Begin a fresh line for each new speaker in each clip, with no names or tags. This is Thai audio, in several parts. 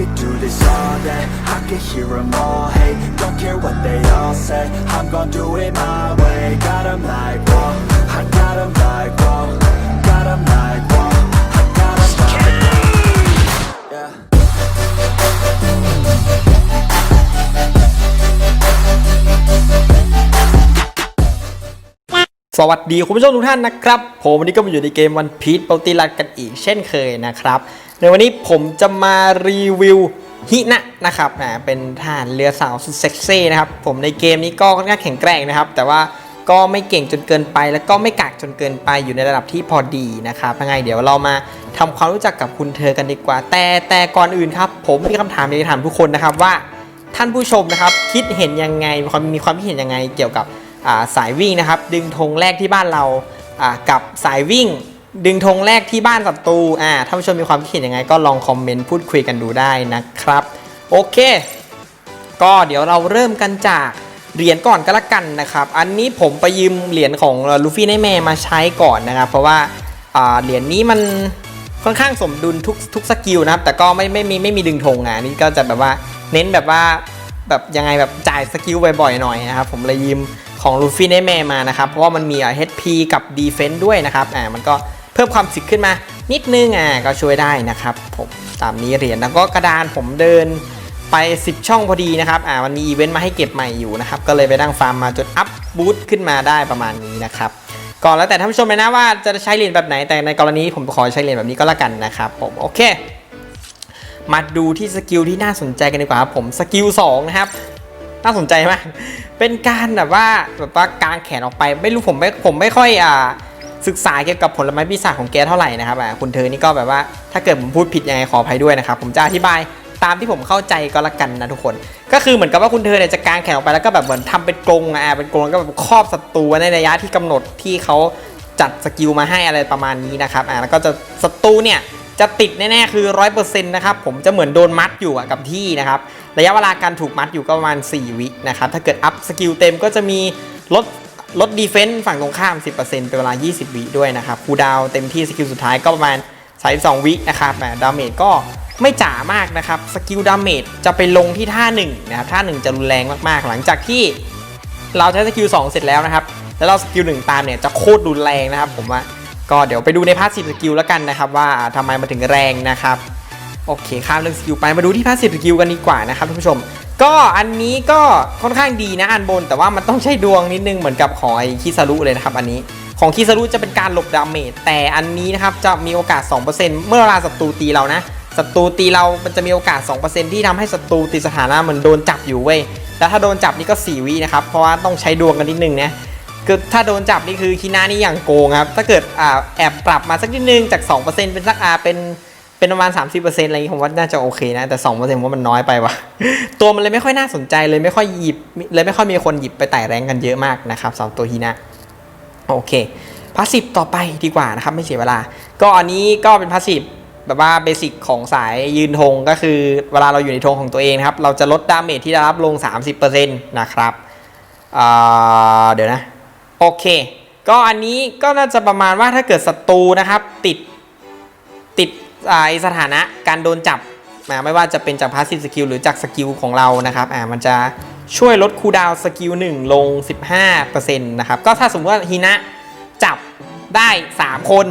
could do this all day I could hear them all hate Don't care what they all say I'm gonna do it my way Got them like, whoa I got them like, whoa Got them like, whoa I got 'em like, yeah
สวัสดีคุณผู้ชมทุกท่านนะครับ ผมวันนี้ก็มาอยู่ในเกมวันพีชปติลัดกันอีกเช่นเคยนะครับ ในวันนี้ผมจะมารีวิวฮินะนะครับอ่าเป็นทหารเรือสาวสุดเซ็กซี่นะครับผมในเกมนี้ก็ค่อนข้างแข็งแกร่งนะครับ แต่ว่าก็ไม่เก่งจนเกินไป แล้วก็ไม่กากจนเกินไปอยู่ในระดับที่พอดีนะครับยังไงเดี๋ยวเรามาทำความรู้จักกับคุณเธอกันดีกว่า แต่แต่ก่อนอื่นครับ ผมมีคำถามอยากจะถามทุกคนนะครับว่าท่านผู้ชมนะครับ คิดเห็นยังไงมีความมีความคิดเห็นยังไงเกี่ยวกับาสายวิ่งนะครับ ดึงธงแรกที่บ้านเรากับสายวิ่ง ดึงธงแรกที่บ้านศัตรูอ่าท่านผู้ชมมีความคิดเห็นยังไงก็ลองคอมเมนต์พูดคุยกันดูได้นะครับ โอเค ก็เดี๋ยวเราเริ่มกันจากเหรียญก่อนก็แล้วกันนะครับ อันนี้ผมไปยืมเหรียญของลูฟี่ในแม่มาใช้ก่อนนะครับ เพราะว่าเหรียญนี้มันค่อนข้างสมดุลทุกทุกสกิลนะครับ แต่ก็ไม่ไม่มีไม่มีดึงธงอะอันนี่ก็จะแบบว่าเน้นแบบว่าแบบยังไงแบบจ่ายสกิลบ่อยๆหน่อยนะครับ ผมเลยยืมของลูฟี่ในแม่มานะครับ เพราะว่ามันมีอะ HP กับ Defense ด้วยนะครับอ่ามันก็ เพิ่มความสิกขึ้นมา นิดนึงอะก็ช่วยได้นะครับ ผมตามนี้เหรียญแล้วก็กระดานผมเดินไป 10 ช่องพอดีนะครับอ่ามันมีอีเวนต์มาให้เก็บใหม่อยู่นะครับ ก็เลยไปนั่งฟาร์มมาจนอัพบูตขึ้นมาได้ประมาณนี้นะครับก่อนแล้วแต่ท่านผู้ชมเลยนะว่าจะใช้เหรียญแบบไหนแต่ในกรณีผมขอใช้เหรียญแบบนี้ก็แล้วกันนะครับผมโอเคมาดูที่สกิลที่น่าสนใจกันดีกว่าครับผมสกิล2นะครับน่าสนใจมากเป็นการแบบว่าแบบว่ากางแขนออกไปไม่รู้ผมไม่ผมไม่ค่อยอ่า ศึกษาเกี่ยวกับผลไม้ปีศาจของแกเท่าไหร่นะครับอ่าคุณเธอนี่ก็แบบว่าถ้าเกิดผมพูดผิดยังไงขออภัยด้วยนะครับผมจะอธิบายตามที่ผมเข้าใจก็แล้วกันนะทุกคน ก็คือเหมือนกับว่าคุณเธอเนี่ยจะกางแขนออกไปแล้วก็แบบเหมือนทำเป็นกรงอะเป็นกรงก็แบบครอบศัตรูในระยะที่กำหนดที่เขาจัดสกิลมาให้อะไรประมาณนี้นะครับอ่าแล้วก็จะศัตรูเนี่ยจะติดแน่ๆคือ 100%นะครับผมจะเหมือนโดนมัดอยู่กับที่นะครับระยะเวลาการถูกมัดอยู่ก็ประมาณ 4 วินะครับถ้าเกิดอัพสกิลเต็มก็จะมีลด ลดดีเฟนต์ฝั่งตรงข้าม 10%เป็นเวลา 20 วิด้วยนะครับคูดาวเต็มที่สกิลสุดท้ายก็ประมาณ32วินะครับแหมดาเมจก็ไม่จ๋ามากนะครับ สกิลดาเมจจะไปลงที่ท่า1นะครับท่า 1 จะรุนแรงมากๆ หลังจากที่เราใช้สกิล2เสร็จแล้วนะครับ แล้วเราสกิล1ตามเนี่ยจะโคตรรุนแรงนะครับผมว่าก็เดี๋ยวไปดูในพาสซีฟสกิลแล้วกันนะครับ ว่าทำไมมาถึงแรงนะครับ โอเคข้ามเรื่องสกิลไปมาดูที่พาสซีฟสกิลกันดีกว่านะครับท่านผู้ชม ก็อันนี้ก็ค่อนข้างดีนะอันบน แต่ว่ามันต้องใช้ดวงนิดนึงเหมือนกับของไอ้คิซารุเลยนะครับอันนี้ของคิซารุจะเป็นการหลบดาเมจแต่อันนี้นะครับจะมีโอกาส 2%เมื่อเวลาศัตรูตีเรานะศัตรูตีเรา มันจะมีโอกาส 2%ที่ทำให้ศัตรูติดสถานะเหมือนโดนจับอยู่เว้ยแล้วถ้าโดนจับนี่ก็ 4 วินะครับ เพราะว่าต้องใช้ดวงกันนิดนึงนะคือถ้าโดนจับนี่คือคินานี่อย่างโกงครับ ถ้าเกิดอแอบปรับมาสักนิดนึงจาก 2%เป็นสักอ่าเป็น เป็นประมาณ 30%อะไรอย่างงี้ผมว่าน่าจะโอเคนะ แต่2%ผมว่ามันน้อยไปว่ะ ตัวมันเลยไม่ค่อยน่าสนใจเลยไม่ค่อยหยิบเลยไม่ค่อยมีคนหยิบไปไต่แรงกันเยอะมากนะครับสำหรับตัวฮีนะโอเคพาสซีฟต่อไปดีกว่านะครับไม่เสียเวลา ก็อันนี้ก็เป็นพาสซีฟแบบว่าเบสิกของสายยืนธงก็คือเวลาเราอยู่ในธงของตัวเองนะครับ เราจะลดดาเมจที่ได้รับลง 30%นะครับเดี๋ยวนะ โอเค ก็อันนี้ก็น่าจะประมาณว่าถ้าเกิดศัตรูนะครับ ติดติด ไอสถานะการโดนจับอ่าไม่ว่าจะเป็นจากพาสซีฟสกิลหรือจากสกิลของเรานะครับอ่ามันจะช่วยลดคูดาวสกิล1ลง 15%นะครับก็ถ้าสมมติว่าฮินะจับได้ 3 คน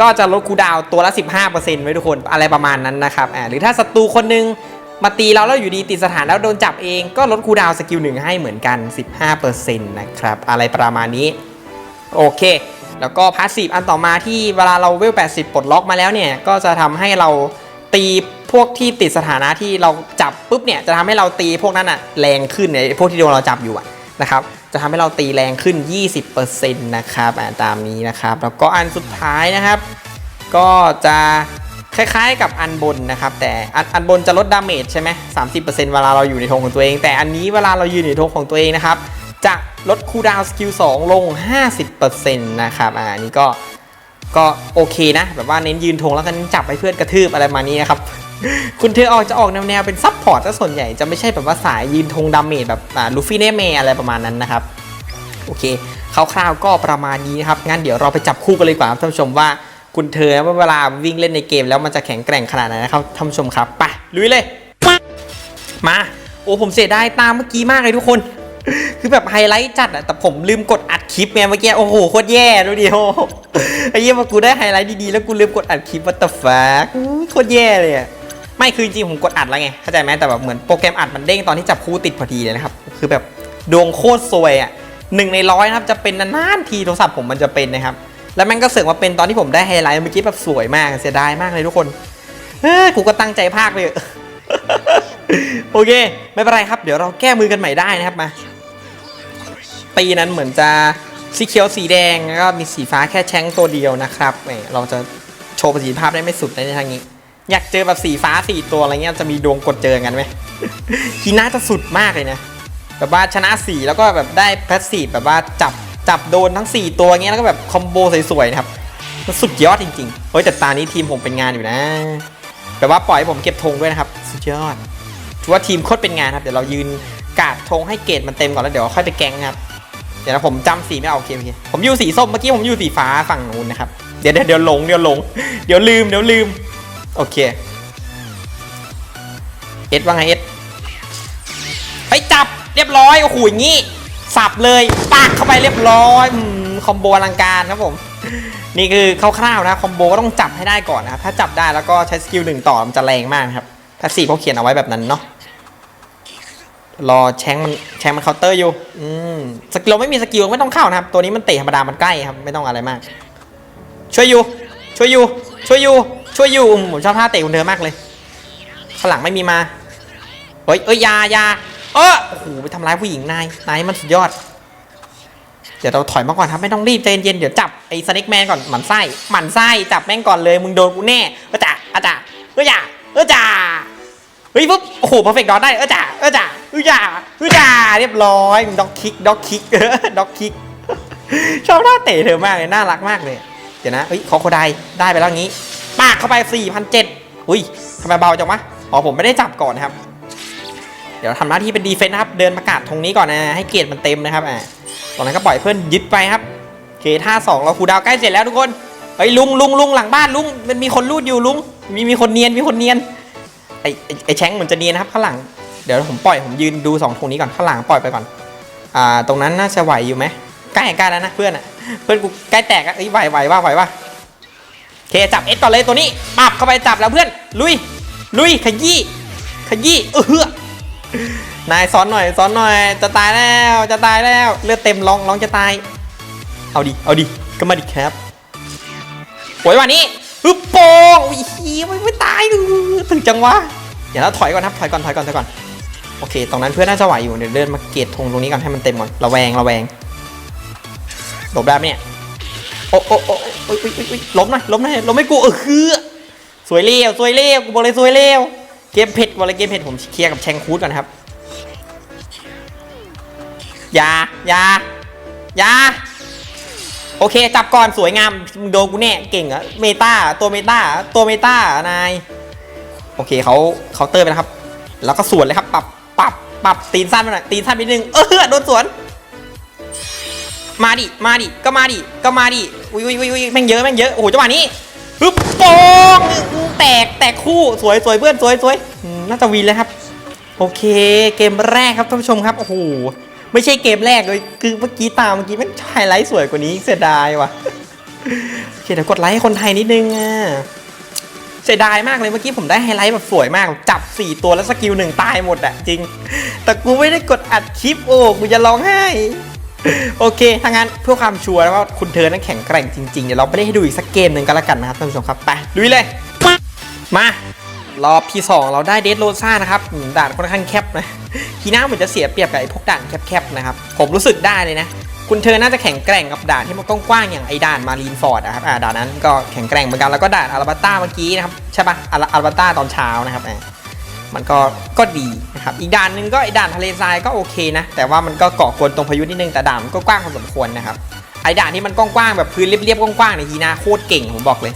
ก็จะลดคูดาวตัวละ 15%ไว้ทุกคนอะไรประมาณนั้นนะครับอ่าหรือถ้าศัตรูคนหนึงมาตีเราแล้วอยู่ดีติดสถานแล้วโดนจับเองก็ลดคูดาวสกิลหนึ่งให้เหมือนกัน 15%นะครับอะไรประมาณนี้โอเค แล้วก็พาสซีฟอันต่อมาที่เวลาเราเวล 80 ปลดล็อกมาแล้วเนี่ย ก็จะทำให้เราตีพวกที่ติดสถานะที่เราจับปุ๊บเนี่ย จะทำให้เราตีพวกนั้นอะแรงขึ้นเนี่ยพวกที่โดนเราจับอยู่อะนะครับ จะทำให้เราตีแรงขึ้น 20%นะครับตามนี้นะครับ แล้วก็อันสุดท้ายนะครับ ก็จะคล้ายๆกับอันบนนะครับ แต่อันอันบนจะลดดาเมจใช่ไหม30%เวลาเราอยู่ในธงของตัวเอง แต่อันนี้เวลาเรายืนอยู่ในธงของตัวเองนะครับ จะ ลดคูลดาวน์สกิล2ลง 50%นะครับอ่าอันนี้ก็ก็โอเคนะ แบบว่าเน้นยืนธงแล้วก็เน้นจับให้เพื่อนกระทืบอะไรประมาณนี้นะครับ คุณเธอออกจะออกแนวๆเป็นซับพอร์ตซะส่วนใหญ่จะไม่ใช่แบบว่าสายยืนธงดาเมจแบบอ่าลูฟี่เนเมอะไรประมาณนั้นนะครับโอเคคร่าวๆก็ประมาณนี้นะครับงั้นเดี๋ยวเราไปจับคู่กันเลยดีกว่าท่านผู้ชมว่าคุณเธอว่าเวลาวิ่งเล่นในเกมแล้วมันจะแข็งแกร่งขนาดไหนนะครับท่านผู้ชมครับไปลุยเลย มา โอ้ผมเสียดายตามเมื่อกี้มากเลยทุกคน คือแบบไฮไลท์จัดอะแต่ผมลืมกดอัดคลิปไงเมื่อกี้ โอ้โห โคตรแย่ดูดิโอไอ้เหี้ยมากูได้ไฮไลท์ดีๆ แล้วกูลืมกดอัดคลิปวัตถุฟ้าโคตรแย่เลยอะไม่คือจริงผมกดอัดแล้วไง เข้าใจไหมแต่แบบเหมือนโปรแกรมอัดมันเด้งตอนที่จับคู่ติดพอดีเลยนะครับ คือแบบดวงโคตรซวยอะหนึ่งในร้อยนะครับ จะเป็นนานๆทีโทรศัพท์ผมมันจะเป็นนะครับ แล้วแม่งก็เสือกมาเป็นตอนที่ผมได้ไฮไลท์เมื่อกี้แบบสวยมากเสียดายมากเลยทุกคนเฮ้ยกูก็ตั้งใจภาคเลยโอเค ไม่เป็นไรครับ เดี๋ยวเราแก้มือกันใหม่ได้นะครับมา ปีนั้นเหมือนจะสีเขียวสีแดงแล้วก็มีสีฟ้าแค่แช้งตัวเดียวนะครับเราจะโชว์ประสิทธิภาพได้ไม่สุดในทางนี้ อยากเจอแบบสีฟ้าสีตัวอะไรเงี้ยจะมีดวงกดเจอกันไหมฮีน่าจะสุดมากเลยนะแบบว่าชนะสีแล้วก็แบบได้แพสซีฟแบบว่าจับจับโดนทั้ง 4 ตัวเงี้ยแล้วก็แบบคอมโบสวยๆนะครับมันสุดยอดจริงๆเฮ้ยแต่ตานี้ทีมผมเป็นงานอยู่นะแบบว่าปล่อยให้ผมเก็บธงด้วยนะครับ สุดยอดถือว่าทีมโคตรเป็นงานครับเดี๋ยวเรายืนกาดธงให้เกรดมันเต็มก่อนแล้วเดี๋ยวค่อยไปแกงครับ เดี๋ยวนะผมจำสีไม่เอาโอเคโอเคผมอยู่สีส้มเมื่อกี้ผมอยู่สีฟ้าฝั่งนู้นนะครับ เดี๋ยวเดี๋ยวหลงเดี๋ยวหลง เดี๋ยวลืมเดี๋ยวลืม โอเคเอ็ดว่าไงเอ็ดไปจับเรียบร้อยโอ้โหอย่างงี้ สับเลยปากเข้าไปเรียบร้อยคอมโบอลังการครับผม นี่คือคร่าวๆนะคอมโบก็ต้องจับให้ได้ก่อนนะถ้าจับได้แล้วก็ใช้สกิลหนึ่งต่อมันจะแรงมากครับถ้าสี่เขาเขียนเอาไว้แบบนั้นเนาะ รอแชงมันแชงมันเคาน์เตอร์อยู่ อืมสกิลไม่มีสกิลไม่ต้องเข้านะครับ ตัวนี้มันเตะธรรมดา มันใกล้ครับ ไม่ต้องอะไรมาก ช่วยอยู่ ช่วยอยู่ ช่วยอยู่ ช่วยอยู่ ผมชอบท่าเตะของเธอมากเลย ข้างหลังไม่มีมา เฮ้ย เอ้ยยายาเออโอ้โห ไปทำร้ายผู้หญิงนาย นายมันสุดยอด เดี๋ยวเราถอยมาก่อนครับ ไม่ต้องรีบใจเย็นเดี๋ยวจับไอ้สเน็กแมนก่อน หมันไส้ หมันไส้ จับแม่งก่อนเลย มึงโดนกูแน่เออจ่าอาจ่าเออจ่าเออจ่า เฮ้ยปุ๊บโอ้โหเพอร์เฟกต์ดอได้เออจ่าเออจ่าเออจ่าเออจ่าเรียบร้อยด็อกคิกด็อกคิกเออด็อกคิก ชอบท่าเตะเธอมากเลยน่ารักมากเลย เดี๋ยวนะเฮ้ยขอโคไดได้ไปแล้วงี้ปากเข้าไป4,007อุ้ยทำไมเบาจังวะอ๋อผมไม่ได้จับก่อนนะครับ เดี๋ยวทำหน้าที่เป็นดีเฟนต์นะครับ เดินประกาศตรงนี้ก่อนนะให้เกียรติมันเต็มนะครับอ่าตอนนั้นก็ปล่อยเพื่อนยึดไปครับโอเคท่าสองเราคูดาวใกล้เสร็จแล้วทุกคนเฮ้ยลุงลุงลุงหลังบ้านลุงมันมีคนรูดอยู่ลุงมีมีคนเนียนมีคนเนียน ไอไอ้ไอแชงเหมือนจะเนียนะครับข้างหลัง เดี๋ยวผมปล่อยผมยืนดูสองธงนี้ก่อนข้างหลังปล่อยไปก่อน อ่า ตรงนั้นน่าจะไหวอยู่ไหมใกล้ใกล้แล้วนะเพื่อนอะ เพื่อนกูใกล้แตกอะเอ้ยไหวไหวว่าไหวว่าโอเคจับเอสก่อนเลยตัวนี้ปับเข้าไปจับแล้วเพื่อน ลุย ลุยขยี้ ขยี้เออนายซ้อนหน่อยซ้อนหน่อย จะตายแล้วจะตายแล้วเลือดเต็มร้องร้องจะตาย เอาดิเอาดิก็มาดิครับโอยวันนี้ ฮึบโป่งอุ้ยขี้ไม่ไม่ตายดูถึงจังวะเดี๋ยวเราถอยก่อนครับ ถอยก่อน ถอยก่อน ถอยก่อน โอเค ตรงนั้นเพื่อนน่าจะไหวอยู่ เดี๋ยวเดินมาเกตธงตรงนี้ก่อนให้มันเต็มก่อน ระแวง ระแวงหลบได้ไหมเนี่ย โอ้โอ้โอ้โอ้ยโอ้ยโอ้ยล้มหน่อยล้มหน่อยล้มไม่กูเออคือ สวยเลี้ยวสวยเลี้ยวกูบอกเลยสวยเลี้ยวเกมเผ็ดบอกเลยเกมเผ็ดผมเคลียร์กับแชงคูดก่อนครับ อย่าอย่าอย่า โอเค จับก่อนสวยงามโดนกูแน่เก่งอะเมตาตัวเมตาตัวเมตานายโอเคเขาเขาน์เตอร์ไปแล้วครับ แล้วก็สวนเลยครับปรับปรับปรับตีนสั้นไปหน่อยตีนสั้นไปนึงเออโดนสวน มาดิมาดิก็มาดิก็มาดิอุ้ยอุ้ยอุ้ยแม่งเยอะแม่งเยอะโอ้โหจังหวะนี้ฮึบโป้งแตกแตกคู่สวยสวยเพื่อนสวยสวยน่าจะวีนเลยครับ โอเค เกมแรกครับท่านผู้ชมครับโอ้โห ไม่ใช่เกมแรกเลย คือเมื่อกี้ตามเมื่อกี้มันไฮไลท์สวยกว่านี้เสียดายว่ะโอเคเดี๋ยวกดไลค์ให้คนไทยนิดนึงอะเสียดายมากเลยเมื่อกี้ผมได้ไฮไลท์แบบสวยมาก จับ 4 ตัวแล้วสกิลหนึ่งตายหมดอะจริง แต่กูไม่ได้กดอัดคลิปโอ้กูจะร้องไห้โอเคถ้างั้นเพื่อความชัวร์แล้วว่าคุณเธอนั้นแข็งแกร่งจริงๆ เดี๋ยวเราไปเล่นให้ดูอีกสักเกมหนึ่งก็แล้วกันนะครับท่านผู้ชมครับไปลุยเลย มารอบที่ 2 เราได้เดดโรซ่านะครับอืมด่านค่อนข้างแคบนะ ทีน้าเหมือนจะเสียเปรียบกับไอ้พวกด่านแคบๆนะครับ ผมรู้สึกได้เลยนะ คุณเธอน่าจะแข็งแกร่งกับด่านที่มันกว้างๆอย่างไอ้ด่านมารีนฟอร์ดนะครับอ่าด่านนั้นก็แข็งแกร่งเหมือนกันแล้วก็ด่านอาราบัต้าเมื่อกี้นะครับใช่ปะอาราอาราบัต้าตอนเช้านะครับอ่ามันก็ก็ดีนะครับอีกด่านหนึ่งก็ไอ้ด่านทะเลทรายก็โอเคนะแต่ว่ามันก็เกาะกวนตรงพายุนิดนึงแต่ด่านก็กว้างพอสมควรนะครับไอ้ด่านที่มันกว้างๆแบบพื้นเรียบๆกว้างๆในยทีน้าโคตรเก่งผมบอกเลย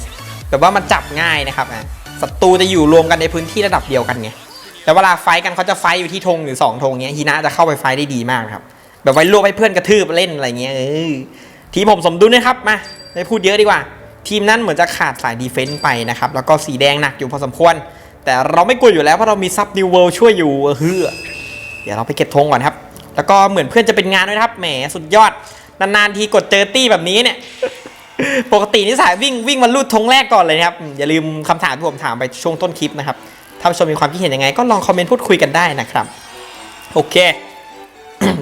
แบบว่ามันจับง่ายนะครับอะศัตรูจะอยู่รวมกันในพื้นที่ระดับเดียวกันไง แต่เวลาไฟกันเขาจะไฟอยู่ที่ธงหรือสองธงเงี้ยฮีนะจะเข้าไปไฟได้ดีมากครับ แบบไว้รวบให้เพื่อนกระทืบเล่นอะไรเงี้ยเออทีมผมสมดุลนะครับมาไม่พูดเยอะดีกว่า ทีมนั้นเหมือนจะขาดสายดีเฟนต์ไปนะครับแล้วก็สีแดงหนักอยู่พอสมควร แต่เราไม่กลัวอยู่แล้วเพราะเรามีซับนิวเวิลด์ช่วยอยู่เฮือเดี๋ยวเราไปเก็บธงก่อนครับ แล้วก็เหมือนเพื่อนจะเป็นงานด้วยครับแหมสุดยอดนานๆทีกดเจอตี้แบบนี้เนี่ยปกตินี่สายวิ่งวิ่งมาลูดธงแรกก่อนเลยนะครับอืมอย่าลืมคำถามที่ผมถามไปช่วงต้นคลิปนะครับ ถ้าผู้ชมมีความคิดเห็นยังไง ก็ลองคอมเมนต์พูดคุยกันได้นะครับ โอเค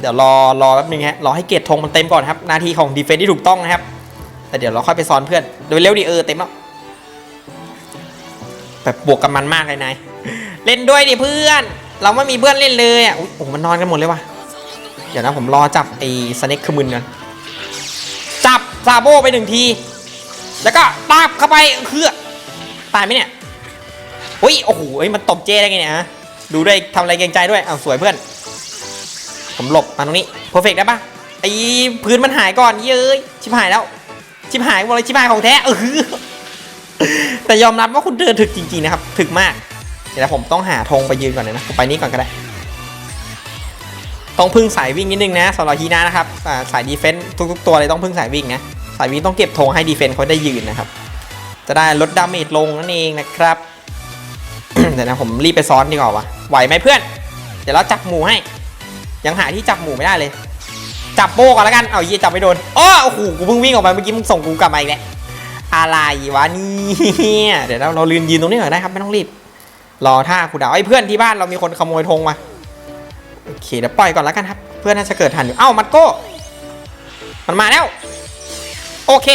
เดี๋ยวรอรอแป๊บนึงฮะรอให้เกรดธงมันเต็มก่อนครับ นาทีของดีเฟนที่ถูกต้องนะครับ แต่เดี๋ยวเราค่อยไปซ้อนเพื่อนเดี๋ยเร็วดิเออเต็มแล้วแบบบวกกับมันมากเลยนายเล่นด้วยดิเพื่อน เราไม่มีเพื่อนเล่นเลยอะโอ้โหมันนอนกันหมดเลยว่ะเดี๋ยวนะผมรอจับไอ้สเน็กขมึนกันจับซาโบไปหนึ่งที แล้วก็ตาบเข้าไปคือตายไหมเนี่ย อุ้ยโอ้โหมันตบเจได้ไงเนี่ยฮะดูด้วยทำอะไรเกรงใจด้วยอ้าวสวยเพื่อน ผมหลบมาตรงนี้เพอร์เฟกได้ปะไอ้พื้นมันหายก่อนเย้ยชิบหายแล้ว ชิบหายหมดเลยชิบหายของแท้เออแต่ยอมรับว่าคุณเดินถึกจริงๆนะครับ ถึกมาก เดี๋ยวผมต้องหาธงไปยืนก่อนเลยนะผมไปนี้ก่อนก็ได้ต้องพึ่งสายวิ่งนิดนึงนะสำหรับฮีนานะครับสายดีเฟนต์ทุกๆตัวเลยต้องพึ่งสายวิ่งนะสายวิ่งต้องเก็บธงให้ดีเฟนต์เขาได้ยืนนะครับ จะได้ลดดาเมจลงนั่นเองนะครับ เดี๋ยวนะผมรีบไปซ้อนดีกว่าวะไหวไหมเพื่อน เดี๋ยวเราจับหมูให้ ยังหาที่จับหมูไม่ได้เลย จับโบก่อนแล้วกัน เอาเยี่ยจับไม่โดนอ้อโอ้โหกูเพิ่งวิ่งออกมาเมื่อกี้มึงส่งกูกลับมาอีกแล้วอะไรวะนี่เดี๋ยวเราเราลืมยืนตรงนี้ก่อนได้ครับไม่ต้องรีบ รอท่ากูดาวไอ้เพื่อนที่บ้านเรามีคนขโมยธงมาโอเคเดี๋ยวปล่อยก่อนแล้วกันครับ เพื่อนน่าจะเกิดทันอยู่เอ้ามัดโก้ มันมาแล้ว โอเค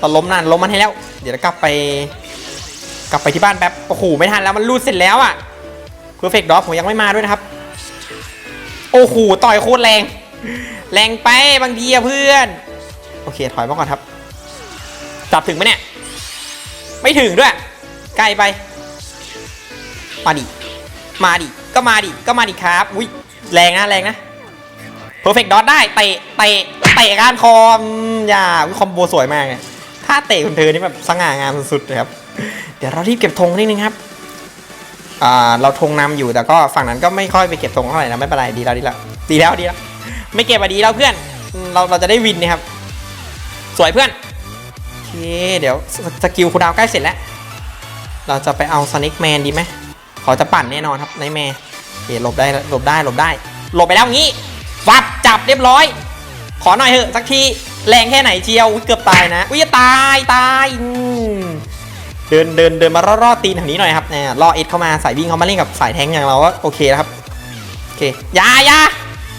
ตอนล้มนานล้มมันให้แล้ว เดี๋ยวกลับไป กลับไปที่บ้านแป๊บโอ้โหไม่ทันแล้วมันรูดเสร็จแล้วอะเพอร์เฟกต์ดอผมยังไม่มาด้วยนะครับ โอ้โหต่อยโคตรแรง แรงไปบางทีอะเพื่อน โอเคถอยมาก่อนครับ จับถึงไหมเนี่ย ไม่ถึงด้วย ใกล้ไป มาดิ มาดิ ก็มาดิ ก็มาดิครับ อุ้ยแรงนะแรงนะ perfect dot ได้เตะเตะเตะกานคอมอย่าคอมโบสวยมากเลยถ้าเตะคุณเธอนี่แบบสง่างามสุดๆเลยครับ เดี๋ยวเรารีบเก็บธงนิดนึงครับอ่าเราธงนำอยู่แต่ก็ฝั่งนั้นก็ไม่ค่อยไปเก็บธงเท่าไหร่นะไม่เป็นไรดีแล้วดีแล้วดีแล้วดีแล้วไม่เก็บอะดีแล้วเพื่อน เราเราจะได้วินนะครับ สวยเพื่อนโอเคเดี๋ยวสสกิลคูดาวใกล้เสร็จแล้ว เราจะไปเอาสนิกแมนดีไหมเขาจะปั่นแน่นอนครับในแมนโอเคหลบได้หลบได้หลบได้ หลบไปแล้วงี้ฟับจับเรียบร้อย ขอหน่อยเถอะสักทีแรงแค่ไหนเชียวเกือบตายนะอุ้ยจะตายตายอืม เดินเดินเดินมารอดๆตีนแถวนี้หน่อยครับเนี่ยล่อเอ็ดเข้ามาสายวิ่งเขามาเล่นกับสายแทงอย่างเราก็โอเคแล้วครับโอเคอยาอยา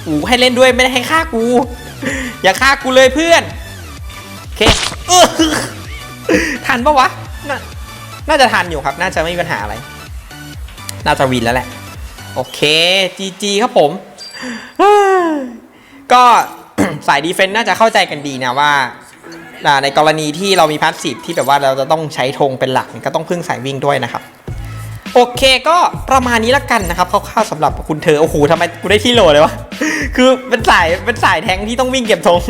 อูให้เล่นด้วยไม่ได้ให้ฆ่ากู อย่าฆ่ากูเลยเพื่อนโอเคเออทันปะวะน่าน่าจะทันอยู่ครับ น่าจะไม่มีปัญหาอะไร น่าจะวินแล้วแหละ โอเค GG ครับผม ก็สายดีเฟนต์น่าจะเข้าใจกันดีนะว่า ในกรณีที่เรามีพาสซีฟที่แบบว่าเราจะต้องใช้ธงเป็นหลักก็ต้องพึ่งสายวิ่งด้วยนะครับ โอเคก็ประมาณนี้ละกันนะครับคร่าวๆสำหรับคุณเธอ โอ้โหทำไมกูได้ที่โหลเลยวะ คือเป็นสายเป็นสายแทงที่ต้องวิ่งเก็บธง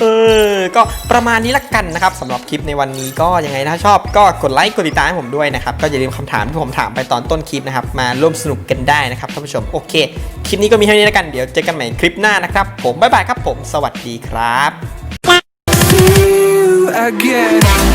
เออ ก็ประมาณนี้ละกันนะครับสำหรับคลิปในวันนี้ก็ยังไงถ้าชอบก็กดไลค์กดติดตามให้ผมด้วยนะครับ ก็อย่าลืมคำถามที่ผมถามไปตอนต้นคลิปนะครับ มาร่วมสนุกกันได้นะครับท่านผู้ชม โอเค คลิปนี้ก็มีเท่านี้ละกันเดี๋ยวเจอกันใหม่คลิปหน้านะครับ ผมบ๊ายบายครับผมสวัสดีครับ
again.